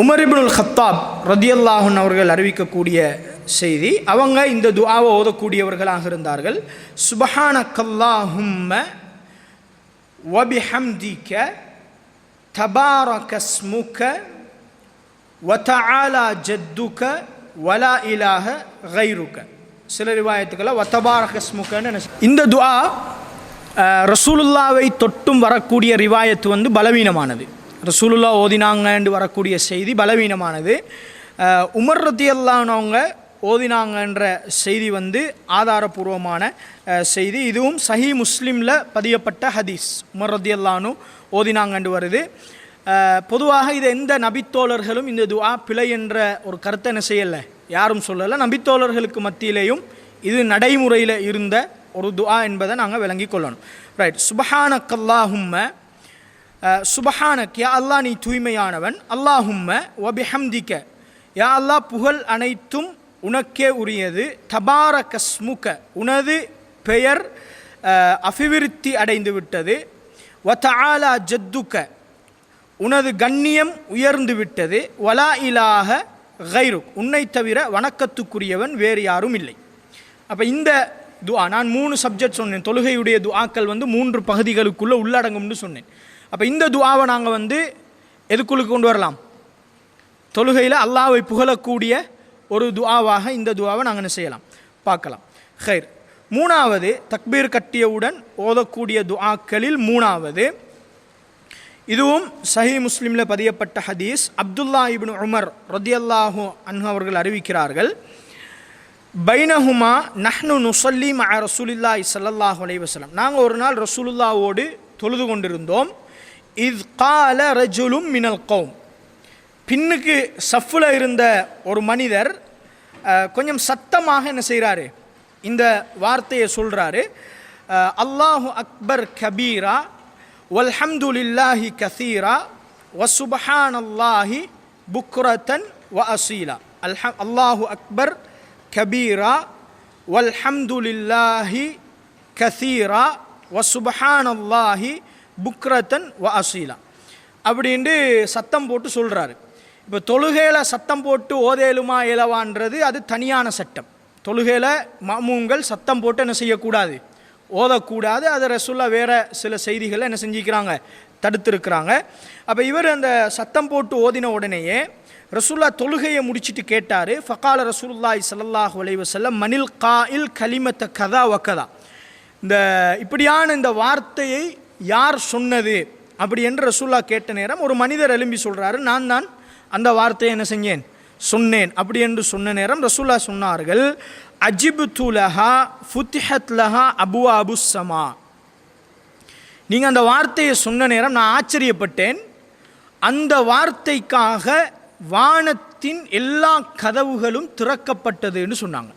Umar Khattab ரதியல்லாஹன் அவர்கள் அறிவிக்கக்கூடிய செய்தி அவங்க இந்த துஆவை ஓதக்கூடியவர்களாக இருந்தார்கள். சுபஹான கல்லாஹும்ம வபிஹம்திக தபாரகஸ்முக வதஆலா ஜத்துக வலா இலாஹ கைருக்க. சில ரிவாயத்துக்களை வத்தபாரகஸ்முகன்னு இந்த துஆ ரசூலுல்லாவை தொட்டும் வரக்கூடிய ரிவாயத்து வந்து பலவீனமானது. ரசூலுல்லா ஓதினாங்கன்னு வரக்கூடிய செய்தி பலவீனமானது. அஹ், உமர் ரத்தியல்லானவங்க ஓதினாங்கன்ற செய்தி வந்து ஆதாரபூர்வமான செய்தி. இதுவும் சஹி முஸ்லீமில் பதியப்பட்ட ஹதீஸ். உமர் ரத்தியல்லானு ஓதினாங்கன்று வருது. பொதுவாக இது எந்த நபித்தோழர்களும் இந்த துவா பிழை என்ற ஒரு கருத்தை என்ன செய்யலை? யாரும் சொல்லலை. நபித்தோழர்களுக்கு மத்தியிலேயும் இது நடைமுறையில் இருந்த ஒரு துஆ என்பதை நாங்கள் விளங்கி கொள்ளணும். ரைட் சுபஹானக்கல்லாஹும்ம அஹ், சுபஹானக் யா அல்லாஹ் நீ தூய்மையானவன். அல்லாஹும்ம ஒபிஹம்திக்க யா அல்லாஹ் புகழ் அனைத்தும் உனக்கே உரியது. தபார கஸ்முக உனது பெயர் அபிவிருத்தி அடைந்து விட்டது வதஆலா ஜத்துக்க உனது கண்ணியம் உயர்ந்து விட்டது வலா இலாக கைருக் உன்னை தவிர வணக்கத்துக்குரியவன் வேறு யாரும் இல்லை. அப்போ இந்த துஆ நான் மூணு சப்ஜெக்ட் சொன்னேன். தொழுகையுடைய துஆக்கள் வந்து மூன்று பகுதிகளுக்குள்ளே உள்ளடங்கும்னு சொன்னேன். அப்போ இந்த துவாவை நாங்கள் வந்து எதுக்குள்ளே கொண்டு வரலாம்? தொழுகையில் அல்லாவை புகழக்கூடிய ஒரு துவாவாக இந்த துவாவை நாங்கள் என்ன செய்யலாம்? பார்க்கலாம். ஹைர். மூணாவது தக்பீர் கட்டியவுடன் ஓதக்கூடிய துஆக்களில் மூணாவது. இதுவும் சஹி முஸ்லீமில் பதியப்பட்ட ஹதீஸ். அப்துல்லா இபின் உமர் ரதியல்லாஹு அன்ஹு அவர்கள் அறிவிக்கிறார்கள். பைனஹுமா நஹ்னு நுசல்லி மஅ ரசூலில்லாஹி சல்லல்லாஹு அலைவசலம் நாங்கள் ஒரு நாள் ரசூலுல்லாவோடு தொழுது கொண்டிருந்தோம். இத் கால ரஜுலும் மினல் கௌம். பின்னுக்கு சஃப்பில் இருந்த ஒரு மனிதர் கொஞ்சம் சத்தமாக என்ன செய்கிறாரு இந்த வார்த்தையை சொல்கிறாரு அல்லாஹு அக்பர் கபீரா வல்ஹம்துலில்லாஹி கசீரா வசுபஹான் அல்லாஹி புக்ரத்தன் வ அசீலா. அல்ஹ அல்லாஹு அக்பர் கபீரா வல்ஹம்துலில்லாஹி கசீரா வசுபஹான் அல்லாஹி புக்ரத்தன் வ அசீலா. அப்படின்ட்டு சத்தம் போட்டு சொல்கிறாரு இப்போ தொழுகையில் சத்தம் போட்டு ஓதேலுமா இலவான்றது அது தனியான சட்டம். தொழுகையில் மாமூங்கள் சத்தம் போட்டு என்ன செய்யக்கூடாது? ஓதக்கூடாது. அதை ரசுல்லா வேறு சில செய்திகளை என்ன செஞ்சுக்கிறாங்க? தடுத்துருக்கிறாங்க. அப்போ இவர் அந்த சத்தம் போட்டு ஓதின உடனேயே ரசூல்லா தொழுகையை முடிச்சுட்டு கேட்டார். ஃபகால ரசூல்லாய் சல்லாஹ் வலைவசல்லம் மணில் கா இல் கலிமத்த கதா வக்கதா இந்த இப்படியான இந்த வார்த்தையை யார் சொன்னது? அப்படி என்று ரசூல்லா கேட்ட நேரம் ஒரு மனிதர் எழும்பி சொல்கிறாரு நான் தான் அந்த வார்த்தையை என்ன செஞ்சேன்? சொன்னேன். அப்படி என்று சொன்ன நேரம் ரசூல்லா சொன்னார்கள் அஜிபு துலஹா ஃபுத்திஹத் லஹா அபுவா அபு சமா நீங்கள் அந்த வார்த்தையை சொன்ன நேரம் நான் ஆச்சரியப்பட்டேன். அந்த வார்த்தைக்காக வானத்தின் எல்லா கதவுகளும் திறக்கப்பட்டதுன்னு சொன்னாங்க.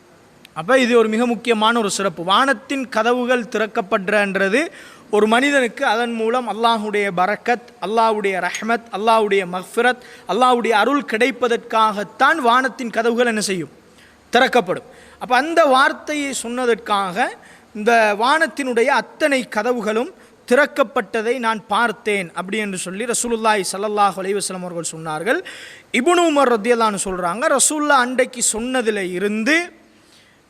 அப்போ இது ஒரு மிக முக்கியமான ஒரு சிறப்பு. வானத்தின் கதவுகள் திறக்கப்படுறன்றது ஒரு மனிதனுக்கு அதன் மூலம் அல்லாஹுடைய பரக்கத் அல்லாஹுடைய ரஹ்மத் அல்லாஹுடைய மஹ்ஃபிரத் அல்லாஹ்வுடைய அருள் கிடைப்பதற்காகத்தான் வானத்தின் கதவுகள் என்ன செய்யும்? திறக்கப்படும். அப்போ அந்த வார்த்தையை சொன்னதற்காக இந்த வானத்தினுடைய அத்தனை கதவுகளும் திறக்கப்பட்டதை நான் பார்த்தேன் அப்படி என்று சொல்லி ரசூலுல்லாய் சல்லாஹ் அலைவசலம் அவர்கள் சொன்னார்கள். இபுனு உமர் ரத்தியல்லான்னு சொல்கிறாங்க ரசூல்லா அண்டைக்கு சொன்னதில் இருந்து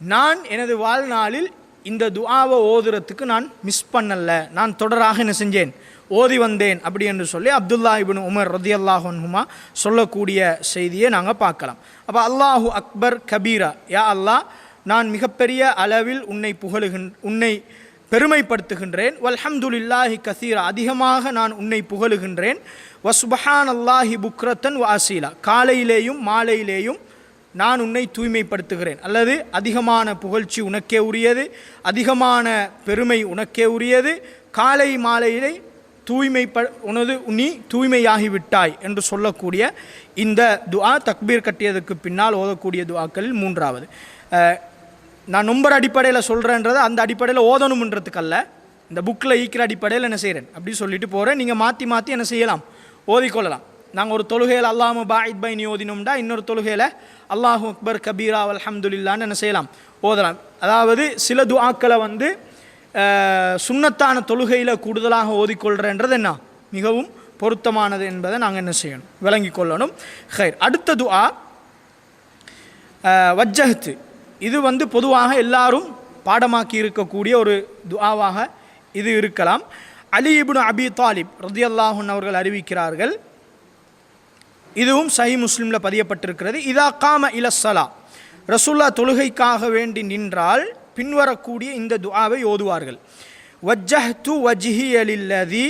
நான் எனது வாழ்நாளில் இந்த துஆவை ஓதுறதுக்கு நான் மிஸ் பண்ணலை. நான் தொடராக என்ன செஞ்சேன்? ஓதி வந்தேன் அப்படி என்று சொல்லி அப்துல்லா இபின் உமர் ரதி அல்லாஹுமா சொல்லக்கூடிய செய்தியை நாங்கள் பார்க்கலாம். அப்போ அல்லாஹூ அக்பர் கபீரா யா அல்லாஹ் நான் மிகப்பெரிய அளவில் உன்னை புகழுகின் உன்னை பெருமைப்படுத்துகின்றேன். வல்ஹம்துலில்லாஹி கசீரா அதிகமாக நான் உன்னை புகழுகின்றேன். வஸ்பஹான் அல்லாஹி புக்ரத்தன் வாசீலா காலையிலேயும் மாலையிலேயும் நான் உன்னை தூய்மைப்படுத்துகிறேன். அல்லது அதிகமான புகழ்ச்சி உனக்கே உரியது அதிகமான பெருமை உனக்கே உரியது காலை மாலையிலே தூய்மைப்ப உனது நீ தூய்மையாகிவிட்டாய் என்று சொல்லக்கூடிய இந்த துஆ தக்பீர் கட்டியதுக்கு பின்னால் ஓதக்கூடிய துஆக்களில் மூன்றாவது. நான் நொம்பர் அடிப்படையில் சொல்கிறேன்றது அந்த அடிப்படையில் ஓதணுன்றதுக்கல்ல இந்த புக்கில் ஈக்கிற அடிப்படையில் என்ன செய்கிறேன் அப்படி சொல்லிட்டு போகிறேன் நீங்கள் மாற்றி மாற்றி என்ன செய்யலாம்? ஓதிக்கொள்ளலாம். நாங்கள் ஒரு தொழுகையில் அல்லாஹு பாயித் பை நீ ஓதினோம்டா இன்னொரு தொழுகையில் அல்லாஹு அக்பர் கபீரா அல்ஹம்துலில்லான்னு என்ன செய்யலாம் ஓதலாம். அதாவது சில துஆக்களை வந்து சுண்ணத்தான தொழுகையில் கூடுதலாக ஓதிக்கொள்கிறன்றது என்ன? மிகவும் பொருத்தமானது என்பதை நாங்கள் என்ன செய்யணும்? விளங்கி கொள்ளணும். ஹைர். அடுத்த துஆ வஜ்ஜஹத்து. இது வந்து பொதுவாக எல்லாரும் பாடமாக்கி இருக்கக்கூடிய ஒரு துஆவாக இது இருக்கலாம். அலி இப்னு அபி தாலிப் ரதியல்லாஹன் அவர்கள் அறிவிக்கிறார்கள் இதுவும் சஹி முஸ்லிமில் பதியப்பட்டிருக்கிறது. இதா காம இலசலா ரசுல்லா தொழுகைக்காக வேண்டி நின்றால் பின்வரக்கூடிய இந்த துஆவை ஓதுவார்கள். வஜ்ஜஹ்து வஜ்ஹியலில்லதி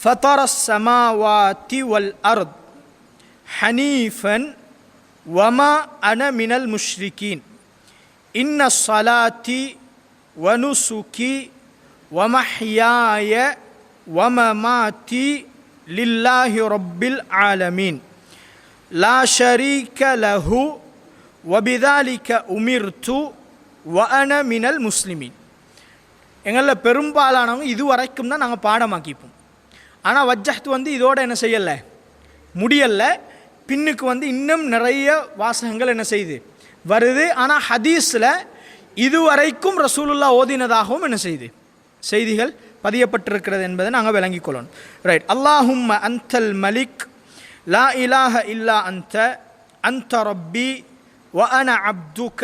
ஃபதர சமாவாத்தி வல் அர்த் ஹனீஃபன் வமா அன மினல் முஷ்ரிகீன். இன்ன சலாத்தி வனுசுகி வமஹ்யாய வமமாத்தி லில்லாஹி ரொப்பில் ஆலமீன் லா ஷரீக லஹு வபிதாலிக உமிர்து வன மினல் முஸ்லிமீன் எங்களில் பெரும்பாலானவங்க இது வரைக்கும் தான் நாங்கள் பாடமாக்கிப்போம். ஆனால் வஜ்ஜஹத் வந்து இதோடு என்ன செய்யலை? முடியலை. பின்னுக்கு வந்து இன்னும் நிறைய வாசகங்கள் என்ன செய்யுது வருது. ஆனால் ஹதீஸில் இதுவரைக்கும் ரசூலுல்லா ஓதினதாகவும் என்ன செய்யுது செய்திகள் பதியப்பட்டிருக்கிறது என்பதை நாங்கள் விளங்கிக் கொள்ளணும் ரைட் அல்லாஹும்ம அந்தல் மலிக் லா இலாஹ இல்லா அந்த அந்த ரப்பி வ அன அப்துக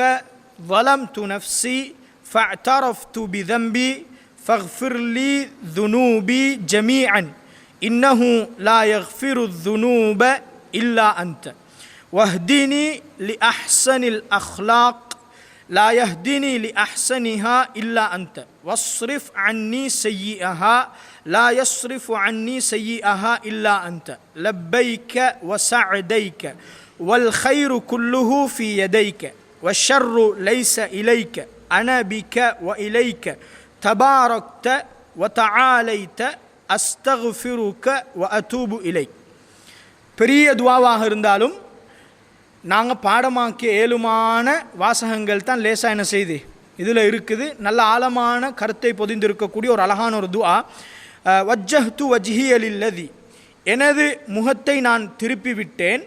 ظلمت نفسي فاعترفت بذنبي فاغفر لي ذنوبي جميعا إنه لا يغفر الذنوب إلا أنت واهدني لأحسن الأخلاق لا يهدني لأحسنها إلا أنت واصرف عني سيئها لا يصرف عني سيئها إلا أنت لبيك وسعديك والخير كله في يديك والشر ليس إليك أنا بك وإليك تباركت وتعاليت أستغفرك وأتوب إليك பெரிய துவாவாக இருந்தாலும் நாங்கள் பாடமாக்கிய ஏழுமான வாசகங்கள் தான் லேசாக என்ன செய்து? இதில் இருக்குது நல்ல ஆழமான கருத்தை பொதிந்திருக்கக்கூடிய ஒரு அழகான ஒரு துஆ. வஜ்ஜஹ்து வஜ்ஹியலில்லதி எனது முகத்தை நான் திருப்பி விட்டேன்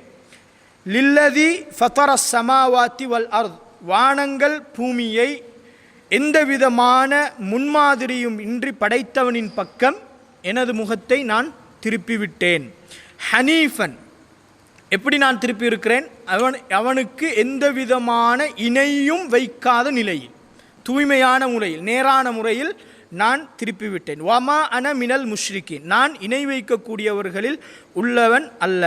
லில்லதி ஃபத்தர சமாவாத்தி வல் அர்த். வானங்கள் பூமியை எந்த விதமான முன்மாதிரியும் இன்றி படைத்தவனின் பக்கம் எனது முகத்தை நான் திருப்பிவிட்டேன். ஹனீஃபன் எப்படி நான் திருப்பி இருக்கிறேன் அவன் அவனுக்கு எந்த விதமான இணையும் வைக்காத நிலையில் தூய்மையான முறையில் நேரான முறையில் நான் திருப்பிவிட்டேன். வமா அன மினல் முஷ்ரிக்கி நான் இணை வைக்கக்கூடியவர்களில் உள்ளவன் அல்ல.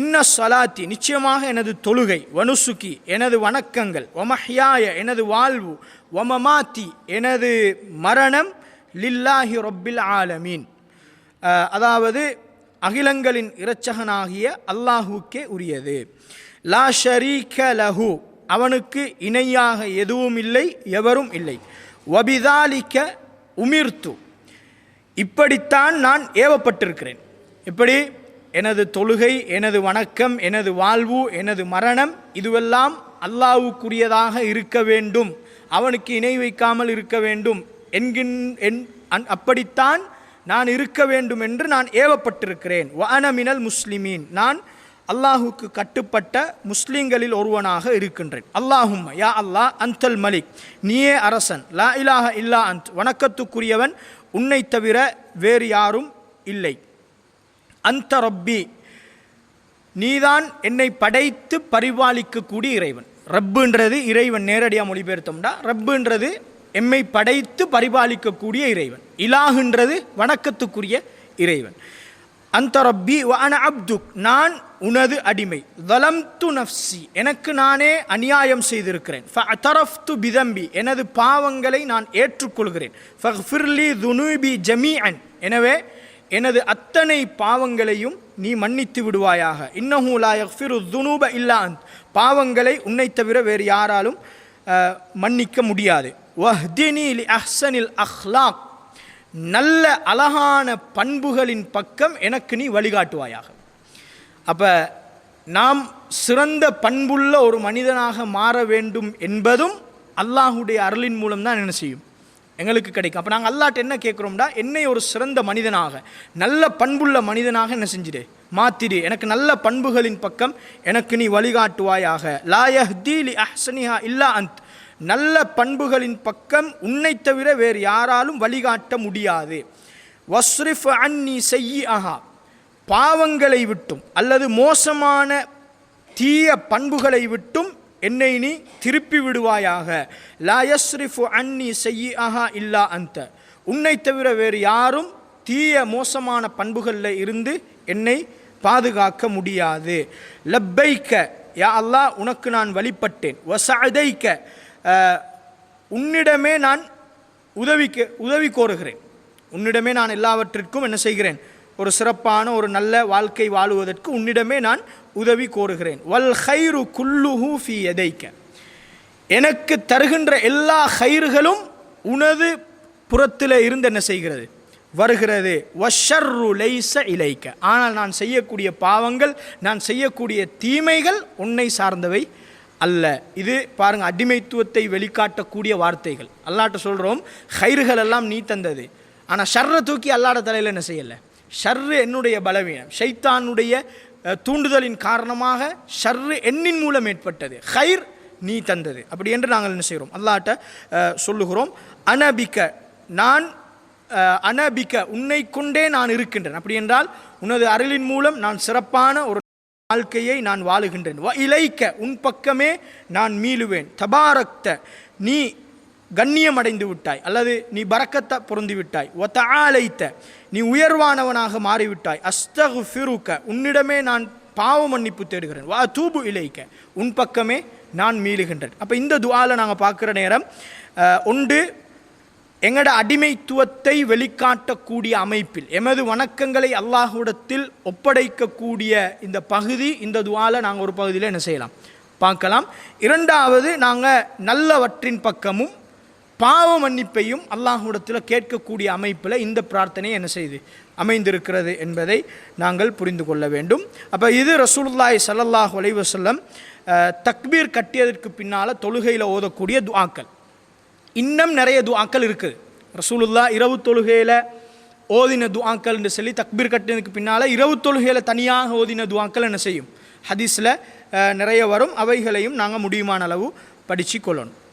இன்ன சலாத்தி நிச்சயமாக எனது தொழுகை வனுசுகி எனது வணக்கங்கள் ஒமஹ்யாய எனது வாழ்வு ஒமமாத்தி எனது மரணம் லில்லாஹி ரொப்பில் ஆலமீன். அதாவது அகிலங்களின் இரட்சகனாகிய அல்லாஹுக்கே உரியது. லா ஷரீக லஹு அவனுக்கு இணையாக எதுவும் இல்லை எவரும் இல்லை. வபிதாலிக்க உமிர்த்து இப்படித்தான் நான் ஏவப்பட்டிருக்கிறேன். எப்படி? எனது தொழுகை எனது வணக்கம் எனது வாழ்வு எனது மரணம் இதுவெல்லாம் அல்லாவுக்குரியதாக இருக்க வேண்டும். அவனுக்கு இணை வைக்காமல் இருக்க வேண்டும். என்கின் என் அன்- அப்படித்தான் நான் இருக்க வேண்டும் என்று நான் ஏவப்பட்டிருக்கிறேன். வானமினல் முஸ்லிமீன். நான் அல்லாஹுக்கு கட்டுப்பட்ட முஸ்லீம்களில் ஒருவனாக இருக்கின்றேன். அல்லாஹும் யா அல்லாஹ் அந்தல் மலிக். நீயே அரசன். லா இலாஹ இல்லா அந்த் வணக்கத்துக்குரியவன் உன்னை தவிர வேறு யாரும் இல்லை. அந்த ரப்பி. நீதான் என்னை படைத்து பரிபாலிக்கக்கூடிய இறைவன். ரப்புன்றது இறைவன். நேரடியாக மொழிபெயர்த்தோம்டா. ரப்புன்றது எம்மை படைத்து பரிபாலிக்கக்கூடிய இறைவன். இலாகுன்றது வணக்கத்துக்குரிய இறைவன். அந்த ரப்பி வான அப்துக் நான் உனது அடிமை. வலம் து நஃப்சி எனக்கு நானே அநியாயம் செய்திருக்கிறேன். து பிதம்பி எனது பாவங்களை நான் ஏற்றுக்கொள்கிறேன். ஃபக்ஃபிர்லி துனூபி ஜமீஅன் எனவே எனது அத்தனை பாவங்களையும் நீ மன்னித்து விடுவாயாக. இன்னஹு ஃபிரு துனூப இல்லா பாவங்களை உன்னை தவிர வேறு யாராலும் மன்னிக்க முடியாது. வஹ்தினி லி அஹ்சனில் அஹ்லாக் நல்ல அழகான பண்புகளின் பக்கம் எனக்கு நீ வழிகாட்டுவாயாக. அப்போ நாம் சிறந்த பண்புள்ள ஒரு மனிதனாக மாற வேண்டும் என்பதும் அல்லாஹுடைய அருளின் மூலம் தான் என்ன செய்யும்? எங்களுக்கு கிடைக்கும். அப்போ நாங்கள் அல்லாட்ட என்ன கேட்குறோம்டா? என்னை ஒரு சிறந்த மனிதனாக நல்ல பண்புள்ள மனிதனாக என்ன செஞ்சிடு? மாத்திடு. எனக்கு நல்ல பண்புகளின் பக்கம் எனக்கு நீ வழிகாட்டுவாயாக. லாயஹ் தீலி அஹ்சனிஹா இல்லா அந்த். நல்ல பண்புகளின் பக்கம் உன்னை தவிர வேறு யாராலும் வழிகாட்ட முடியாது. வஸ்ரிஃப் அன்னி செய்யி அஹா பாவங்களை விட்டும் அல்லது மோசமான தீய பண்புகளை விட்டும் என்னை நீ திருப்பி விடுவாயாக. லா யஸ்ரிஃபு அன்னி செய்யாஹா இல்லா அந்த உன்னை தவிர வேறு யாரும் தீய மோசமான பண்புகளில் இருந்து என்னை பாதுகாக்க முடியாது. லப்பைக்க யா அல்லா உனக்கு நான் வழிபட்டேன். வசதைக்க உன்னிடமே நான் உதவிக்கு உதவி கோருகிறேன். உன்னிடமே நான் எல்லாவற்றிற்கும் என்ன செய்கிறேன்? ஒரு சிறப்பான ஒரு நல்ல வாழ்க்கை வாழுவதற்கு உன்னிடமே நான் உதவி கோருகிறேன். வல் ஹைரு குல்லுஹூ ஃபி எதைக்க எனக்கு தருகின்ற எல்லா ஹயிர்களும் உனது புறத்தில் இருந்து என்ன செய்கிறது? வருகிறது. வஷர்ரு லைச இலைக்க ஆனால் நான் செய்யக்கூடிய பாவங்கள் நான் செய்யக்கூடிய தீமைகள் உன்னை சார்ந்தவை. அல்ல. இது பாருங்க அடிமைத்துவத்தை வெளிக்காட்டக்கூடிய வார்த்தைகள். அல்லாட்ட சொல்கிறோம் ஹைறுகள் எல்லாம் நீ தந்தது. ஆனால் ஷர்ரை தூக்கி அல்லாட தலையில் என்ன செய்யலை? ஷர்ரு என்னுடைய பலவீனம். ஷைத்தானுடைய தூண்டுதலின் காரணமாக ஷர்ரு எண்ணின் மூலம் ஏற்பட்டது. ஹைர் நீ தந்தது. அப்படி என்று நாங்கள் என்ன செய்கிறோம்? அல்லாட்ட சொல்லுகிறோம் அனபிக்க நான் அனபிக்க உன்னை கொண்டே நான் இருக்கின்றேன். அப்படி என்றால் உனது அருளின் மூலம் நான் சிறப்பான ஒரு வாழ்க்கையை நான் வாழுகின்றேன். வ இலைக்க உன் பக்கமே நான் மீளுவேன். தபாரக்த நீ கண்ணியம் அடைந்து விட்டாய். அல்லது நீ பறக்கத்தை பொருந்து விட்டாய். ஒத்த ஆலைத்த நீ உயர்வானவனாக மாறிவிட்டாய். அஸ்தகு ஃபிருக்க உன்னிடமே நான் பாவ மன்னிப்பு தேடுகிறேன். வா தூபு இலைக்க உன் பக்கமே நான் மீளுகின்றேன். அப்போ இந்த துவாவில் நாங்கள் பார்க்குற நேரம் ஒன்று எங்களோட அடிமைத்துவத்தை வெளிக்காட்டக்கூடிய அமைப்பில் எமது வணக்கங்களை அல்லாஹுடத்தில் ஒப்படைக்கக்கூடிய இந்த பகுதி இந்த துவால நாங்கள் ஒரு பகுதியில் என்ன செய்யலாம்? பார்க்கலாம். இரண்டாவது நாங்கள் நல்லவற்றின் பக்கமும் பாவ மன்னிப்பையும் அல்லாஹுடத்தில் கேட்கக்கூடிய அமைப்பில் இந்த பிரார்த்தனை என்ன செய்து அமைந்திருக்கிறது என்பதை நாங்கள் புரிந்து கொள்ள வேண்டும். அப்போ இது ரசூலுல்லாய் சல்லாஹ் அலைவசல்லம் தக்பீர் கட்டியதற்கு பின்னால் தொழுகையில் ஓதக்கூடிய துவாக்கள். இன்னும் நிறைய துஆக்கள் இருக்குது ரசூலுல்லா இரவு தொழுகையில் ஓதின துஆக்கள்னு சொல்லி தக்பீர் கட்டினதுக்கு பின்னால் இரவு தொழுகையில் தனியாக ஓதின துஆக்கள் என்ன செய்யும்? ஹதீஸில் நிறைய வரும். அவைகளையும் நாங்கள் முடியுமான அளவு படித்து கொள்ளணும்